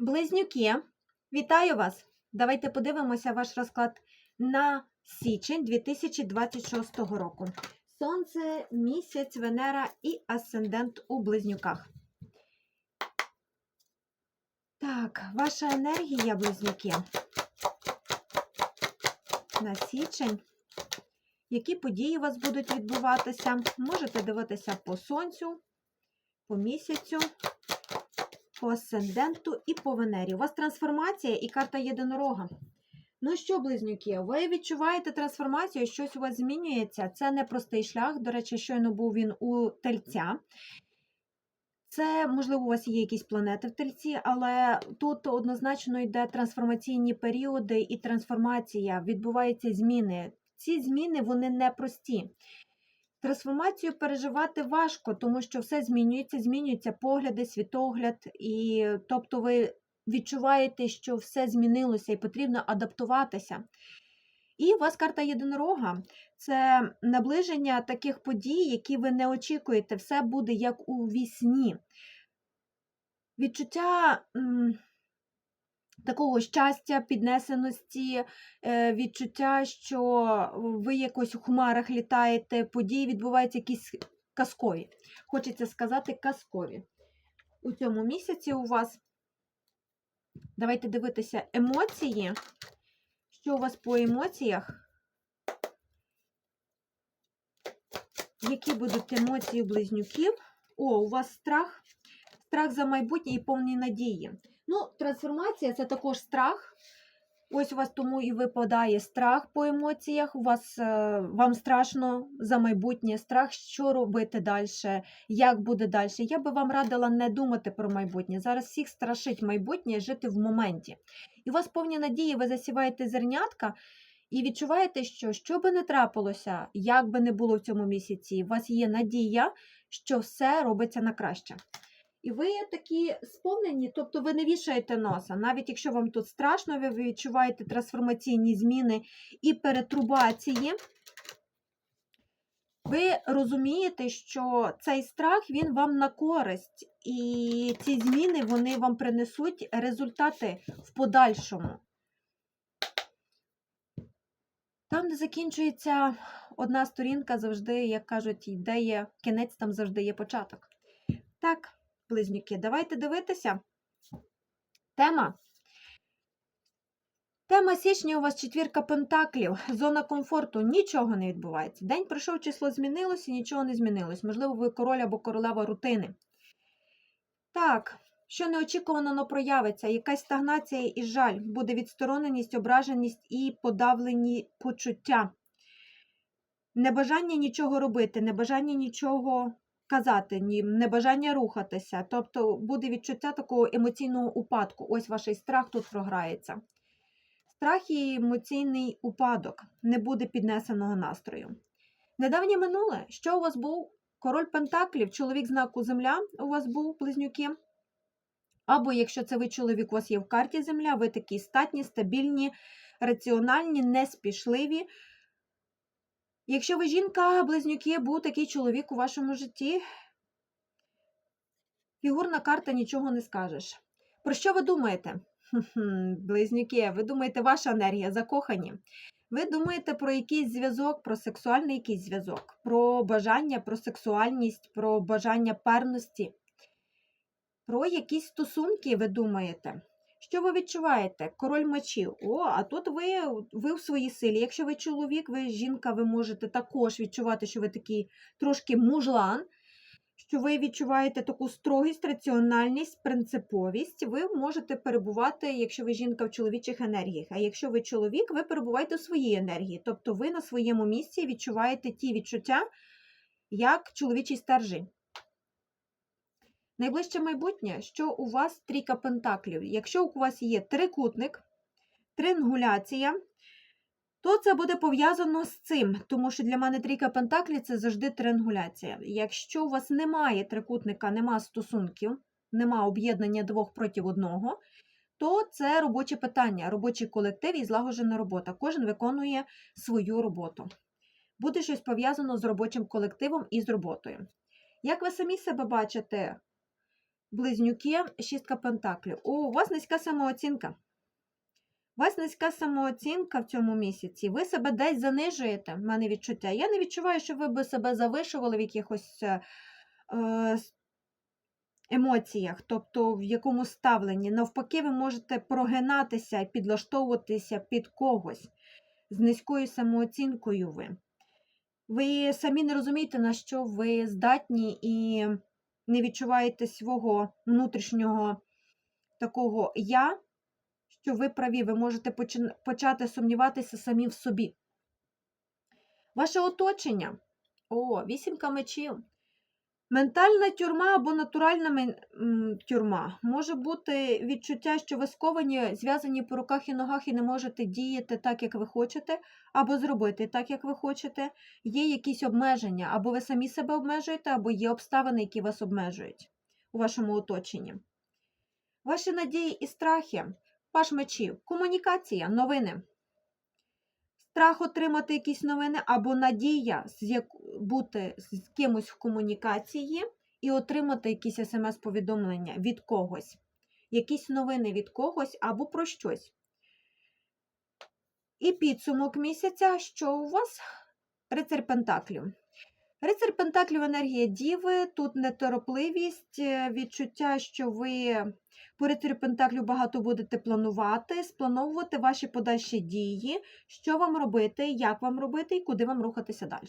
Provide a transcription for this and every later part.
Близнюки, вітаю вас! Давайте подивимося ваш розклад на січень 2026 року. Сонце, місяць, Венера і асцендент у близнюках. Так, ваша енергія, близнюки. На січень. Які події у вас будуть відбуватися? Можете дивитися по сонцю, по місяцю, по асценденту і по Венері. У вас трансформація і карта єдинорога. Ну що, близнюки, ви відчуваєте трансформацію, щось у вас змінюється. Це не простий шлях. До речі, щойно був він у тельця. Це, можливо, у вас є якісь планети в тельці, але тут однозначно йде трансформаційні періоди і трансформація, відбуваються зміни. Ці зміни вони непрості. Трансформацію переживати важко, тому що все змінюється, змінюються погляди, світогляд, і тобто ви відчуваєте, що все змінилося і потрібно адаптуватися. І у вас карта єдинорога це наближення таких подій, які ви не очікуєте. Все буде як у вісні. Відчуття такого щастя, піднесеності, е, відчуття, що ви якось у хмарах літаєте, події відбуваються якісь казкові. Хочеться сказати казкові. У цьому місяці у вас давайте дивитися емоції. Що у вас по емоціях? Які будуть емоції близнюків? О, у вас страх, страх за майбутнє і повні надії. Ну, трансформація це також страх. Ось у вас тому і випадає страх по емоціях. У вас е, вам страшно за майбутнє, страх, що робити далі, як буде далі. Я би вам радила не думати про майбутнє. Зараз всіх страшить майбутнє жити в моменті. І у вас повні надії, ви засіваєте зернятка і відчуваєте, що що би не трапилося, як би не було в цьому місяці, у вас є надія, що все робиться на краще. І ви такі сповнені, тобто ви не вішаєте носа. Навіть якщо вам тут страшно, ви відчуваєте трансформаційні зміни і перетрубації, ви розумієте, що цей страх він вам на користь, і ці зміни вони вам принесуть результати в подальшому. Там, де закінчується одна сторінка, завжди, як кажуть, де є кінець, там завжди є початок. Так, близнюки, давайте дивитися. Тема. Тема січня у вас четвірка пентаклів, зона комфорту, нічого не відбувається. День пройшов, число змінилося, нічого не змінилось. Можливо, ви король або королева рутини. Так, що неочікувано но проявиться, якась стагнація і жаль, буде відстороненість, ображеність і подавлені почуття. Небажання нічого робити, небажання нічого казати, ні, небажання рухатися. Тобто буде відчуття такого емоційного упадку. Ось ваш страх тут програється. Страх і емоційний упадок, не буде піднесеного настрою. Недавнє минуле, що у вас був? Король Пентаклів, чоловік знаку Земля у вас був, близнюки. Або, якщо це ви чоловік, у вас є в карті Земля, ви такі статні, стабільні, раціональні, неспішливі. Якщо ви жінка, близнюки, був такий чоловік у вашому житті, фігурна карта нічого не скажеш. Про що ви думаєте? Близнюки, ви думаєте, ваша енергія закохані? Ви думаєте про якийсь зв'язок, про сексуальний якийсь зв'язок, про бажання, про сексуальність, про бажання парності, про якісь стосунки ви думаєте. Що ви відчуваєте? Король мечів. О, а тут ви, ви в своїй силі. Якщо ви чоловік, ви жінка, ви можете також відчувати, що ви такий трошки мужлан, що ви відчуваєте таку строгість, раціональність, принциповість. Ви можете перебувати, якщо ви жінка в чоловічих енергіях. А якщо ви чоловік, ви перебуваєте у своїй енергії. Тобто ви на своєму місці відчуваєте ті відчуття, як чоловічий стержень. Найближче майбутнє, що у вас трійка пентаклів. Якщо у вас є трикутник, триангуляція, то це буде пов'язано з цим, тому що для мене трійка пентаклів це завжди триангуляція. Якщо у вас немає трикутника, нема стосунків, нема об'єднання двох проти одного, то це робоче питання, робочий колектив і злагоджена робота. Кожен виконує свою роботу. Буде щось пов'язано з робочим колективом і з роботою. Як ви самі себе бачите Близнюки, шістка пентаклів. О, у вас низька самооцінка. У вас низька самооцінка в цьому місяці. Ви себе десь занижуєте, в мене відчуття. Я не відчуваю, що ви би себе завишували в якихось е, е, емоціях, тобто в якому ставленні. Навпаки, ви можете прогинатися і підлаштовуватися під когось з низькою самооцінкою ви. Ви самі не розумієте, на що ви здатні і не відчуваєте свого внутрішнього такого я, що ви праві, ви можете почати сумніватися самі в собі. Ваше оточення. О, вісімка мечів. Ментальна тюрма або натуральна тюрма. Може бути відчуття, що ви сковані, зв'язані по руках і ногах і не можете діяти так, як ви хочете, або зробити так, як ви хочете. Є якісь обмеження, або ви самі себе обмежуєте, або є обставини, які вас обмежують у вашому оточенні. Ваші надії і страхи, ваш мечів, комунікація, новини. Страх отримати якісь новини або надія бути з кимось в комунікації і отримати якісь смс-повідомлення від когось, якісь новини від когось або про щось. І підсумок місяця, що у вас рицар Пентаклів. Рицар Пентаклів енергія діви, тут неторопливість, е, відчуття, що ви по Пентаклів багато будете планувати, сплановувати ваші подальші дії, що вам робити, як вам робити і куди вам рухатися далі.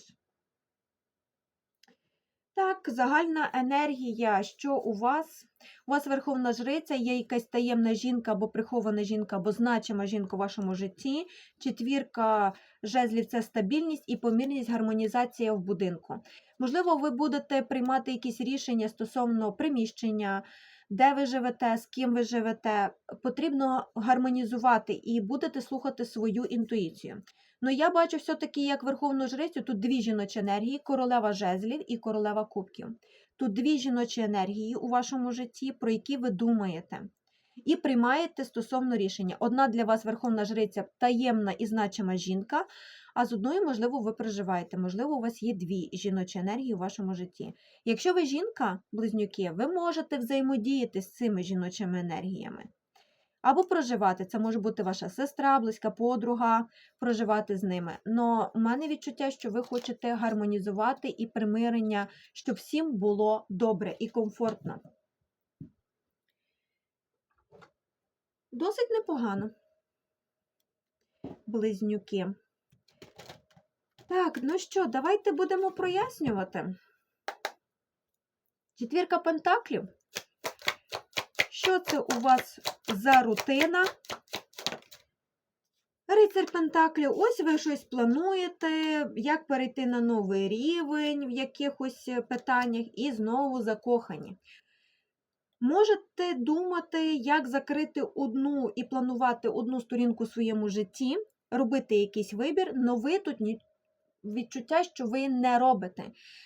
Так, загальна енергія, що у вас? У вас верховна жриця, є якась таємна жінка або прихована жінка, або значима жінка у вашому житті. Четвірка жезлів це стабільність і помірність, гармонізація в будинку. Можливо, ви будете приймати якісь рішення стосовно приміщення, де ви живете, з ким ви живете. Потрібно гармонізувати і будете слухати свою інтуїцію. Ну, я бачу все-таки як верховну жрицю, тут дві жіночі енергії, королева жезлів і королева кубків. Тут дві жіночі енергії у вашому житті, про які ви думаєте. І приймаєте стосовно рішення. Одна для вас верховна жриця таємна і значима жінка, а з одною, можливо, ви проживаєте. Можливо, у вас є дві жіночі енергії у вашому житті. Якщо ви жінка, близнюки, ви можете взаємодіяти з цими жіночими енергіями. Або проживати, це може бути ваша сестра, близька подруга, проживати з ними. Но в мене відчуття, що ви хочете гармонізувати і примирення, щоб всім було добре і комфортно. Досить непогано. Близнюки. Так, ну що, давайте будемо прояснювати. Четвірка пентаклів. Що це у вас за рутина? Рицар Пентаклів, ось ви щось плануєте, як перейти на новий рівень в якихось е, питаннях і знову закохані. Можете думати, як закрити одну і планувати одну сторінку в своєму житті, робити якийсь вибір, але ви тут відчуття, що ви не робите.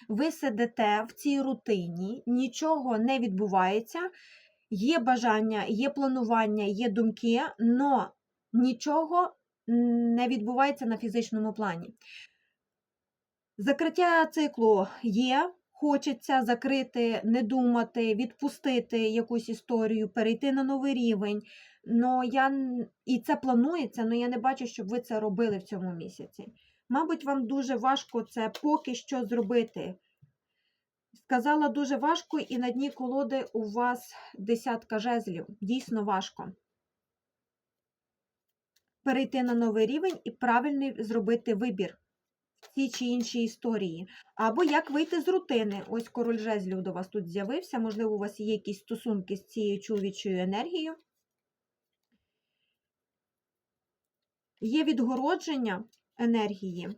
Ви сидите в цій рутині, нічого не відбувається, є бажання, є планування, є думки, але нічого не відбувається на фізичному плані. Закриття циклу є, хочеться закрити, не думати, відпустити якусь історію, перейти на новий рівень. Но я, і це планується, але я не бачу, щоб ви це робили в цьому місяці. Мабуть, вам дуже важко це поки що зробити. Сказала дуже важко, і на дні колоди у вас десятка жезлів. Дійсно важко перейти на новий рівень і правильний зробити вибір в цій чи іншій історії. Або як вийти з рутини. Ось король жезлів до вас тут з'явився. Можливо, у вас є якісь стосунки з цією чоловічою енергією. Є відгородження енергії,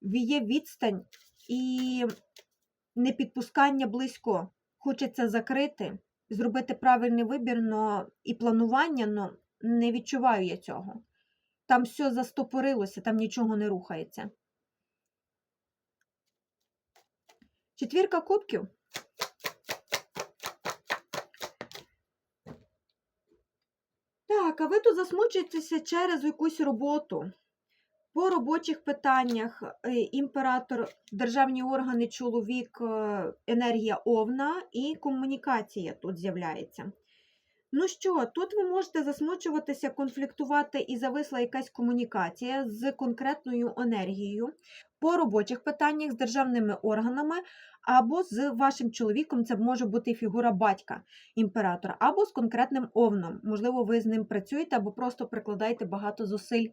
є відстань і непідпускання близько. Хочеться закрити, зробити правильний вибір но, і планування, но не відчуваю я цього. Там все застопорилося, там нічого не рухається. Четвірка кубків. Так, а ви тут засмучуєтеся через якусь роботу. По робочих питаннях імператор, державні органи, чоловік, енергія овна і комунікація тут з'являється. Ну що, тут ви можете засмучуватися, конфліктувати і зависла якась комунікація з конкретною енергією по робочих питаннях з державними органами, або з вашим чоловіком, це може бути фігура батька імператора, або з конкретним овном. Можливо, ви з ним працюєте, або просто прикладаєте багато зусиль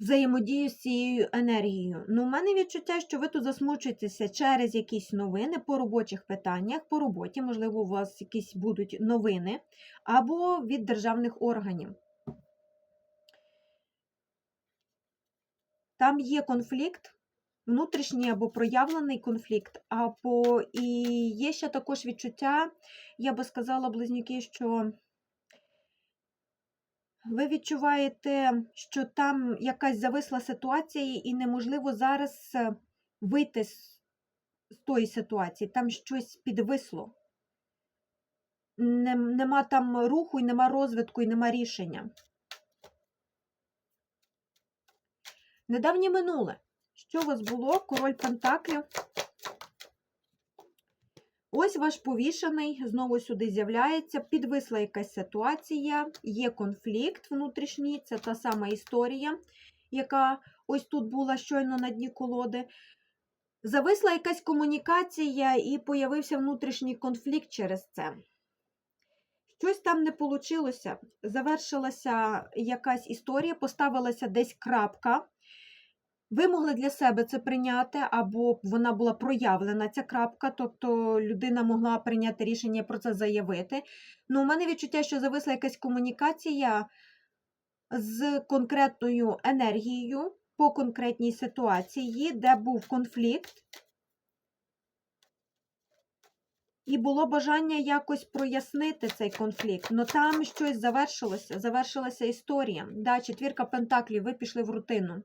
взаємодію з цією енергією. Ну, у мене відчуття, що ви тут засмучуєтеся через якісь новини по робочих питаннях, по роботі, можливо, у вас якісь будуть новини, або від державних органів. Там є конфлікт, внутрішній або проявлений конфлікт, або і є ще також відчуття, я би сказала, близнюки, що ви відчуваєте, що там якась зависла ситуація, і неможливо зараз е, вийти з тої ситуації, там щось підвисло. Нем- Нема там руху, і нема розвитку, і нема рішення. Недавнє минуле. Що у вас було? Король Пентаклів. Ось ваш повішений, знову сюди з'являється, підвисла якась ситуація, є конфлікт внутрішній, це та сама історія, яка ось тут була щойно на дні колоди. Зависла якась комунікація і появився внутрішній конфлікт через це. Щось там не вийшло, завершилася якась історія, поставилася десь крапка. Ви могли для себе це прийняти, або вона була проявлена, ця крапка, тобто людина могла прийняти рішення про це заявити. Ну, у мене відчуття, що зависла якась комунікація з конкретною енергією по конкретній ситуації, де був конфлікт, і було бажання якось прояснити цей конфлікт. Ну там щось завершилося, завершилася історія. Да, четвірка пентаклів, ви пішли в рутину.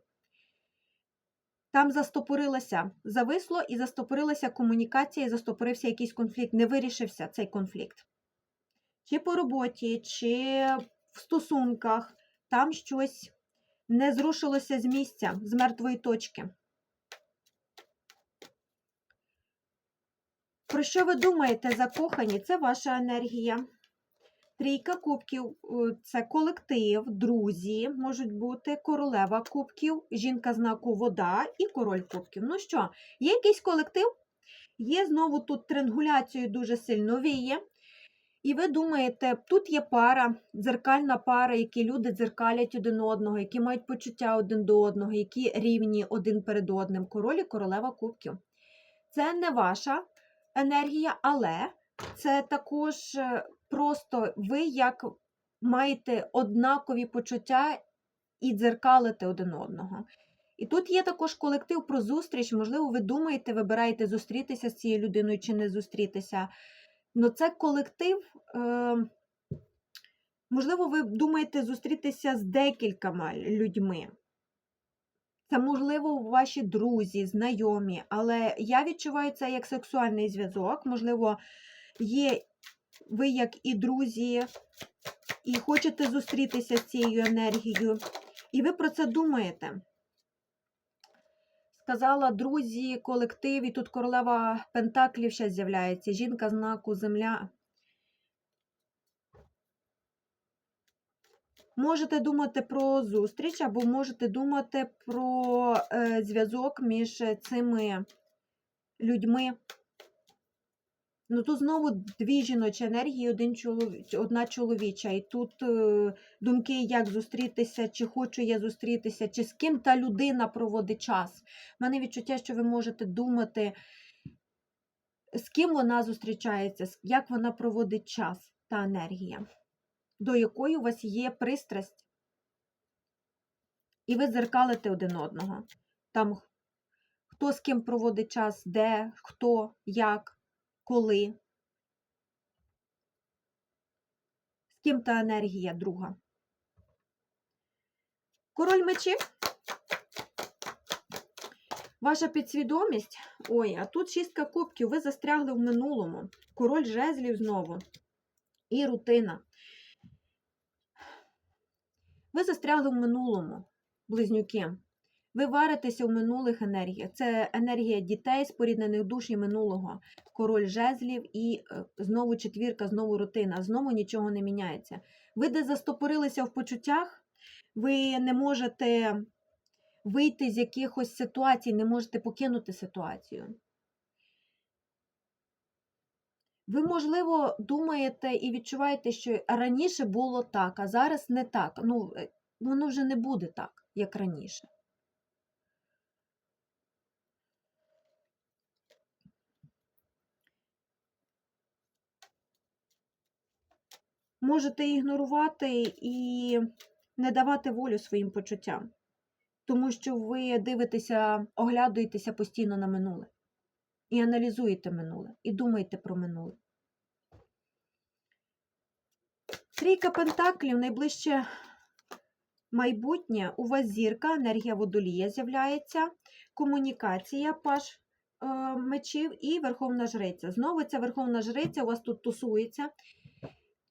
Там застопорилося, зависло і застопорилася комунікація, і застопорився якийсь конфлікт. Не вирішився цей конфлікт. Чи по роботі, чи в стосунках, там щось не зрушилося з місця, з мертвої точки. Про що ви думаєте, закохані? Це ваша енергія. Трійка кубків е, це колектив, друзі можуть бути, королева кубків, жінка знаку вода і король кубків. Ну що, є якийсь колектив? Є знову тут триангуляцією дуже сильно віє. І ви думаєте, тут є пара, дзеркальна пара, які люди дзеркалять один одного, які мають почуття один до одного, які рівні один перед одним. Король і королева кубків. Це не ваша енергія, але це також е, просто ви як маєте однакові почуття і дзеркалите один одного. І тут є також колектив про зустріч. Можливо, ви думаєте, вибираєте зустрітися з цією людиною чи не зустрітися. Ну, це колектив. Е, можливо, ви думаєте зустрітися з декількома людьми. Це, можливо, ваші друзі, знайомі, але я відчуваю це як сексуальний зв'язок. Можливо, є ви як і друзі, і хочете зустрітися з цією енергією, і ви про це думаєте. Сказала друзі, колектив, і тут королева Пентаклів ще з'являється, жінка знаку Земля. Можете думати про зустріч, або можете думати про е, зв'язок між цими людьми. Ну, тут знову дві жіночі енергії, один чолові... одна чоловіча. І тут е, думки, як зустрітися, чи хочу я зустрітися, чи з ким та людина проводить час. У мене відчуття, що ви можете думати, з ким вона зустрічається, як вона проводить час, та енергія, до якої у вас є пристрасть. І ви дзеркалите один одного. Там хто з ким проводить час, де, хто, як коли, з ким та енергія друга. Король мечів. Ваша підсвідомість. Ой, а тут шістка кубків, ви застрягли в минулому. Король жезлів знову. І рутина. Ви застрягли в минулому, близнюки. Ви варитеся в минулих енергіях. Це енергія дітей, споріднених душ і минулого, король жезлів і е, знову четвірка, знову рутина, знову нічого не міняється. Ви де застопорилися в почуттях, ви не можете вийти з якихось ситуацій, не можете покинути ситуацію. Ви, можливо, думаєте і відчуваєте, що раніше було так, а зараз не так. Ну, е, воно вже не буде так, як раніше. Можете ігнорувати і не давати волю своїм почуттям, тому що ви дивитеся, оглядуєтеся постійно на минуле і аналізуєте минуле, і думаєте про минуле. Трійка Пентаклів найближче майбутнє. У вас зірка, енергія водолія з'являється, комунікація, паш е, мечів і Верховна Жриця. Знову ця Верховна Жриця у вас тут тусується.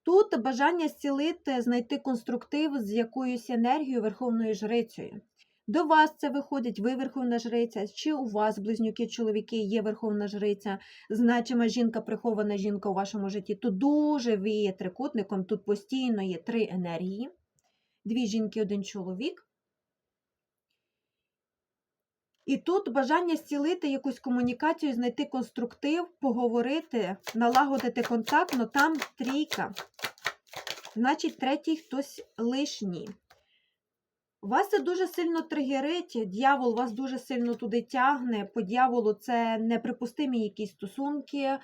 Тут бажання зцілити, знайти конструктив з якоюсь енергією Верховною Жрицею. До вас це виходить, ви Верховна Жриця, чи у вас, близнюки, чоловіки, є Верховна Жриця, значима жінка, прихована жінка у вашому житті. Тут дуже віє трикутником, тут постійно є три енергії. Дві жінки, один чоловік. І тут бажання зцілити якусь комунікацію, знайти конструктив, поговорити, налагодити контакт, але там трійка. Значить, третій хтось лишній. Вас це дуже сильно тригерить, дьявол вас дуже сильно туди тягне. По дьяволу це неприпустимі якісь стосунки,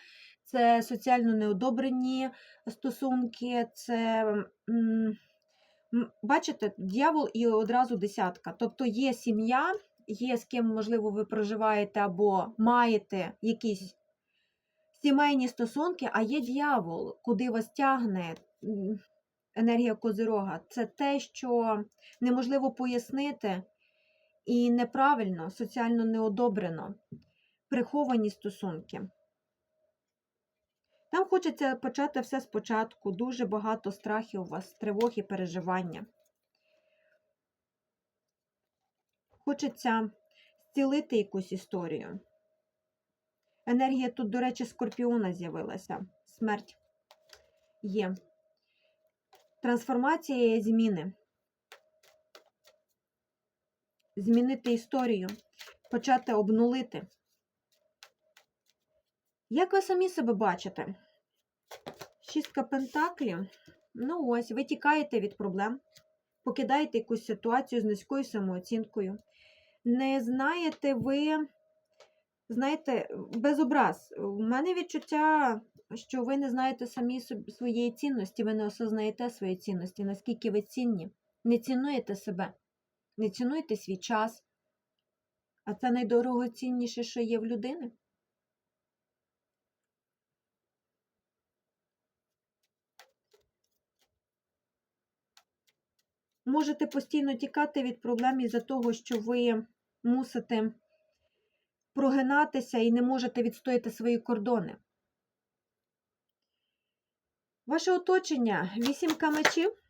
це соціально неодобрені стосунки, це. Бачите, дьявол і одразу десятка. Тобто є сім'я, є з ким, можливо, ви проживаєте або маєте якісь сімейні стосунки, а є дьявол, куди вас тягне енергія козирога. Це те, що неможливо пояснити і неправильно, соціально неодобрено. Приховані стосунки. Там хочеться почати все спочатку, дуже багато страхів у вас, тривог і переживання. Хочеться зцілити якусь історію. Енергія тут, до речі, скорпіона з'явилася. Смерть є. Трансформація і зміни. Змінити історію, почати обнулити. Як ви самі себе бачите? Шістка пентаклів. Ну ось, ви тікаєте від проблем, покидаєте якусь ситуацію з низькою самооцінкою. Не знаєте ви, знаєте, без образ. У мене відчуття, що ви не знаєте самі своєї цінності, ви не осознаєте свої цінності, наскільки ви цінні, не цінуєте себе, не цінуєте свій час. А це найдорогоцінніше, що є в людини. Можете постійно тікати від проблем із-за того, що ви мусите прогинатися і не можете відстояти свої кордони. Ваше оточення вісімка мечів,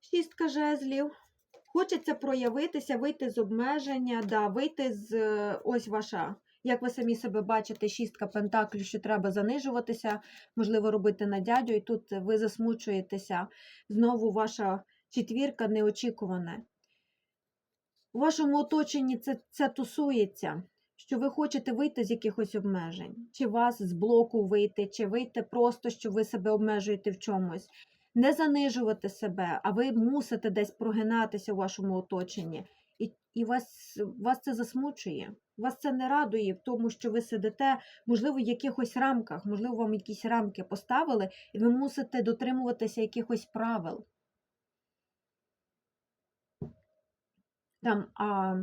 шістка жезлів. Хочеться проявитися, вийти з обмеження, да, вийти з ось ваша, як ви самі себе бачите, шістка пентаклів, що треба занижуватися, можливо, робити на дядю, і тут ви засмучуєтеся. Знову ваша четвірка неочікувана. У вашому оточенні це, це тусується, що ви хочете вийти з якихось обмежень, чи вас з блоку вийти, чи вийти просто, що ви себе обмежуєте в чомусь. Не занижувати себе, а ви мусите десь прогинатися у вашому оточенні. І і вас, вас це засмучує. Вас це не радує в тому, що ви сидите, можливо, в якихось рамках, можливо, вам якісь рамки поставили, і ви мусите дотримуватися якихось правил. Там, а,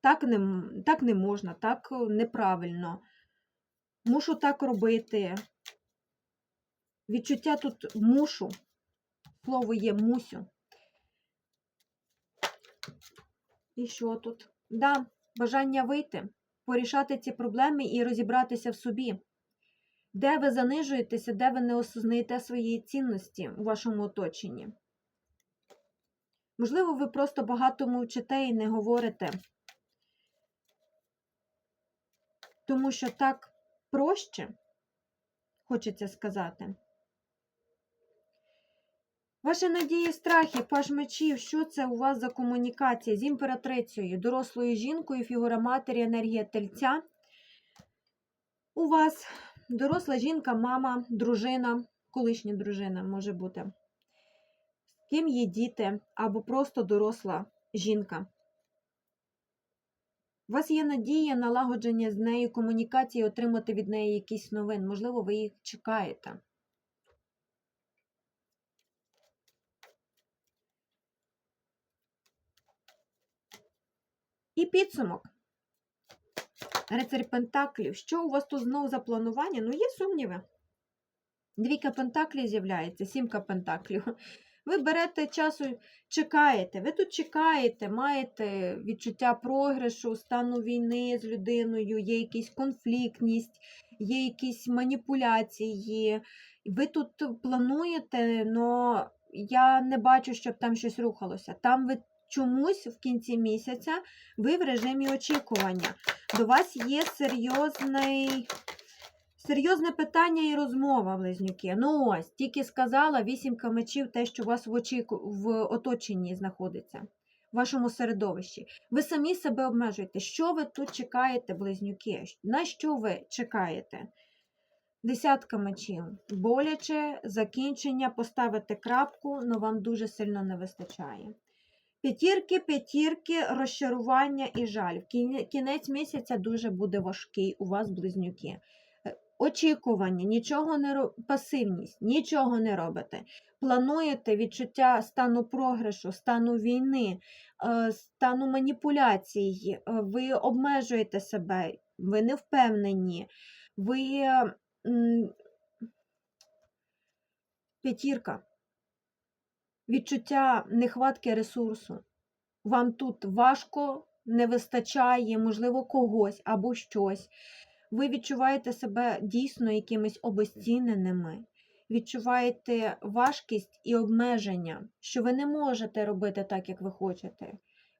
так, не, так не можна, так е, неправильно. Мушу так робити. Відчуття тут мушу. Слово є мусю. І що тут? Да, бажання вийти, порішати ці проблеми і розібратися в собі. Де ви занижуєтеся, де ви не осознаєте своєї цінності у вашому оточенні. Можливо, ви просто багато мовчите і не говорите, тому що так проще, хочеться сказати. Ваші надії, страхи, паж мечів, що це у вас за комунікація з імператрицею, дорослою жінкою, фігура матері, енергія тельця. У вас доросла жінка, мама, дружина, колишня дружина може бути. З ким є діти або просто доросла жінка. У вас є надія налагодження з нею комунікації, отримати від неї якісь новин. Можливо, ви їх чекаєте. І підсумок. Рицарь Пентаклів. Що у вас тут знову за планування? Ну, є сумніви. Двійка Пентаклів з'являється, сімка Пентаклів. Ви берете часу, чекаєте. Ви тут чекаєте, маєте відчуття програшу, стану війни з людиною, є якась конфліктність, є якісь маніпуляції. Ви тут плануєте, але я не бачу, щоб там щось рухалося. Там ви чомусь в кінці місяця ви в режимі очікування. До вас є серйозний. Серйозне питання і розмова, близнюки. Ну ось, тільки сказала вісімка мечів, те, що у вас в очіку в оточенні знаходиться, в вашому середовищі. Ви самі себе обмежуєте. Що ви тут чекаєте, близнюки? На що ви чекаєте? Десятка мечів. Боляче, закінчення, поставити крапку, але вам дуже сильно не вистачає. П'ятірки, п'ятірки, розчарування і жаль. Кінець місяця дуже буде важкий у вас, близнюки. Е, Очікування, нічого не ро- пасивність, нічого не робите. Плануєте відчуття стану програшу, стану війни, е, стану маніпуляцій, е, ви обмежуєте себе, ви не впевнені, ви п'ятірка відчуття нехватки ресурсу. Вам тут важко, не вистачає, можливо, когось або щось. Ви відчуваєте себе дійсно якимись обезціненими, відчуваєте важкість і обмеження, що ви не можете робити так, як ви хочете.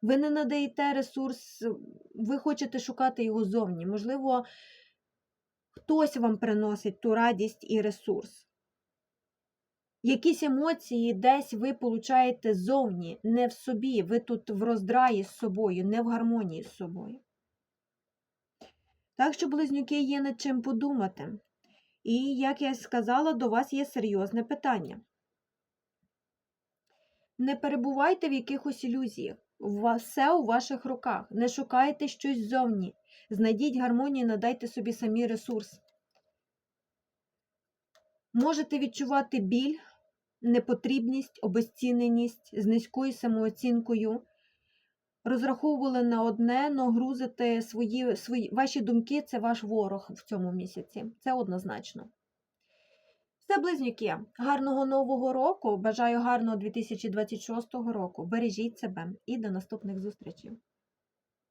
Ви не надаєте ресурс, ви хочете шукати його зовні. Можливо, хтось вам приносить ту радість і ресурс. Якісь емоції десь ви получаєте зовні, не в собі. Ви тут в роздраї з собою, не в гармонії з собою. Так що, близнюки, є над чим подумати. І, як я сказала, до вас є серйозне питання. Не перебувайте в якихось ілюзіях. Все у ваших руках. Не шукайте щось зовні. Знайдіть гармонію, надайте собі самі ресурс. Можете відчувати біль, непотрібність, обезціненість з низькою самооцінкою. Розраховували на одне, но грузите свої, свої, ваші думки це ваш ворог в цьому місяці. Це однозначно. Все, близнюки, гарного нового року. Бажаю гарного 2026 року. Бережіть себе і до наступних зустрічей.